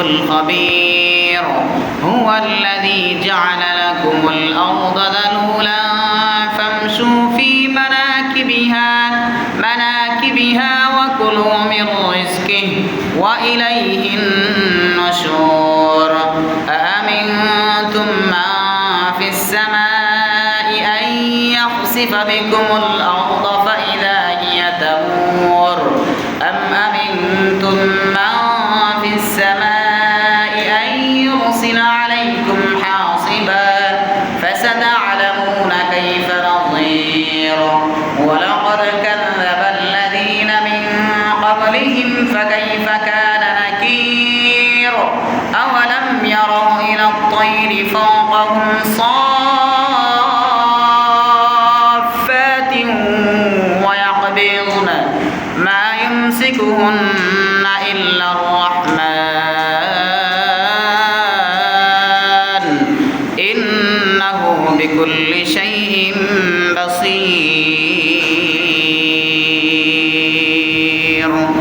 الخبير. هو الذي جعل لكم الأرض ذلولا فامشوا في مناكبها. مناكبها وكلوا من رزقه وإليه النشور أأمنتم من في السماء أن يخسف بكم الأرض فإذا فكيف كان نكير؟ أولم يروا إلى الطير فوقهم صافات ويقبضن. ما يمسكهن إلا الرحمن. بكل شيء بصير.